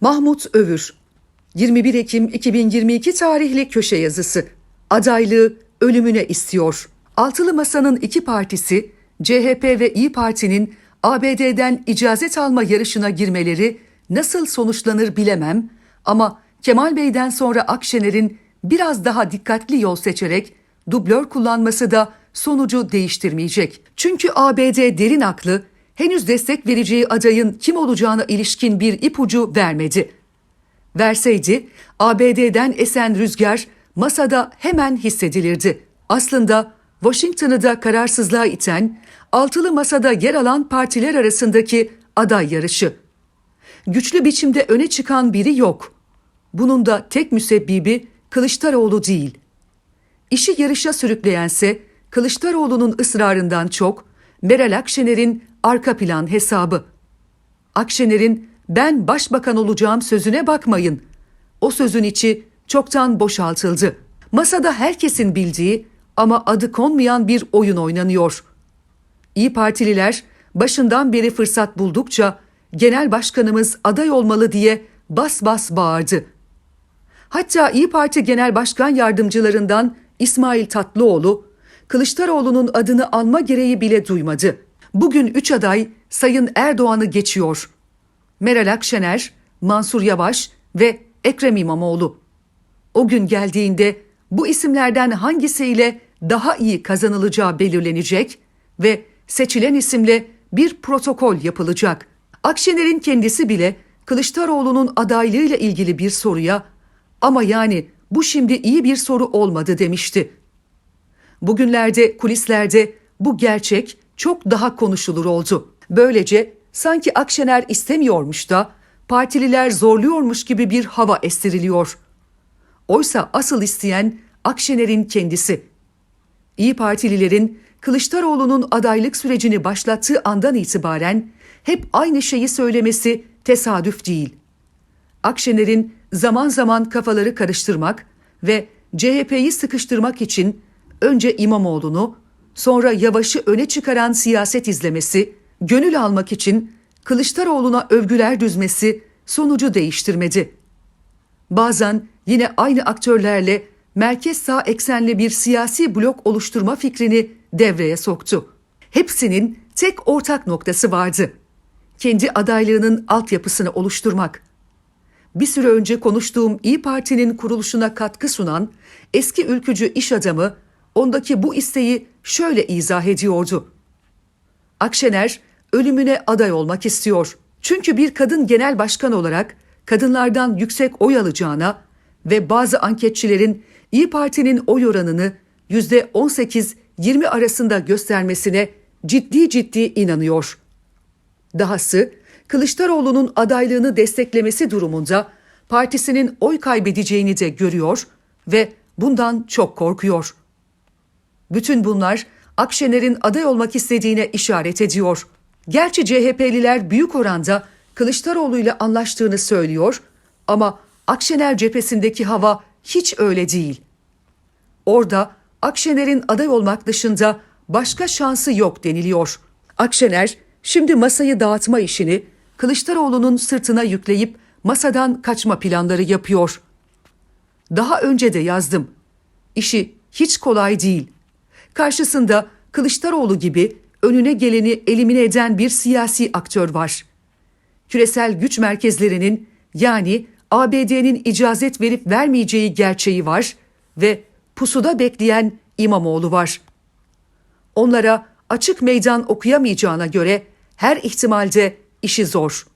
Mahmut Övür 21 Ekim 2022 tarihli köşe yazısı. Adaylığı ölümüne istiyor. Altılı Masa'nın iki partisi CHP ve İyi Parti'nin ABD'den icazet alma yarışına girmeleri nasıl sonuçlanır bilemem ama Kemal Bey'den sonra Akşener'in biraz daha dikkatli yol seçerek dublör kullanması da sonucu değiştirmeyecek. Çünkü ABD derin aklı henüz destek vereceği adayın kim olacağına ilişkin bir ipucu vermedi. Verseydi ABD'den esen rüzgar masada hemen hissedilirdi. Aslında Washington'ı da kararsızlığa iten altılı masada yer alan partiler arasındaki aday yarışı. Güçlü biçimde öne çıkan biri yok. Bunun da tek müsebbibi Kılıçdaroğlu değil. İşi yarışa sürükleyense Kılıçdaroğlu'nun ısrarından çok Meral Akşener'in arka plan hesabı. Akşener'in ben başbakan olacağım sözüne bakmayın. O sözün içi çoktan boşaltıldı. Masada herkesin bildiği ama adı konmayan bir oyun oynanıyor. İyi Partililer başından beri fırsat buldukça genel başkanımız aday olmalı diye bas bas bağırdı. Hatta İyi Parti Genel Başkan Yardımcılarından İsmail Tatlıoğlu, Kılıçdaroğlu'nun adını alma gereği bile duymadı. Bugün üç aday Sayın Erdoğan'ı geçiyor. Meral Akşener, Mansur Yavaş ve Ekrem İmamoğlu. O gün geldiğinde bu isimlerden hangisiyle daha iyi kazanılacağı belirlenecek ve seçilen isimle bir protokol yapılacak. Akşener'in kendisi bile Kılıçdaroğlu'nun adaylığıyla ilgili bir soruya ama yani bu şimdi iyi bir soru olmadı demişti. Bugünlerde kulislerde bu gerçek çok daha konuşulur oldu. Böylece sanki Akşener istemiyormuş da partililer zorluyormuş gibi bir hava estiriliyor. Oysa asıl isteyen Akşener'in kendisi. İyi Partililerin Kılıçdaroğlu'nun adaylık sürecini başlattığı andan itibaren hep aynı şeyi söylemesi tesadüf değil. Akşener'in zaman zaman kafaları karıştırmak ve CHP'yi sıkıştırmak için önce İmamoğlu'nu, sonra Yavaş'ı öne çıkaran siyaset izlemesi, gönül almak için Kılıçdaroğlu'na övgüler düzmesi sonucu değiştirmedi. Bazen yine aynı aktörlerle merkez sağ eksenli bir siyasi blok oluşturma fikrini devreye soktu. Hepsinin tek ortak noktası vardı. Kendi adaylığının altyapısını oluşturmak. Bir süre önce konuştuğum İyi Parti'nin kuruluşuna katkı sunan eski ülkücü iş adamı ondaki bu isteği şöyle izah ediyordu. Akşener ölümüne aday olmak istiyor. Çünkü bir kadın genel başkan olarak kadınlardan yüksek oy alacağına ve bazı anketçilerin İyi Parti'nin oy oranını %18-20 arasında göstermesine ciddi ciddi inanıyor. Dahası Kılıçdaroğlu'nun adaylığını desteklemesi durumunda partisinin oy kaybedeceğini de görüyor ve bundan çok korkuyor. Bütün bunlar Akşener'in aday olmak istediğine işaret ediyor. Gerçi CHP'liler büyük oranda Kılıçdaroğlu ile anlaştığını söylüyor ama Akşener cephesindeki hava hiç öyle değil. Orada Akşener'in aday olmak dışında başka şansı yok deniliyor. Akşener şimdi masayı dağıtma işini Kılıçdaroğlu'nun sırtına yükleyip masadan kaçma planları yapıyor. Daha önce de yazdım. İşi hiç kolay değil. Karşısında Kılıçdaroğlu gibi önüne geleni elimine eden bir siyasi aktör var. Küresel güç merkezlerinin yani ABD'nin icazet verip vermeyeceği gerçeği var ve pusuda bekleyen İmamoğlu var. Onlara açık meydan okuyamayacağına göre her ihtimalde işi zor.''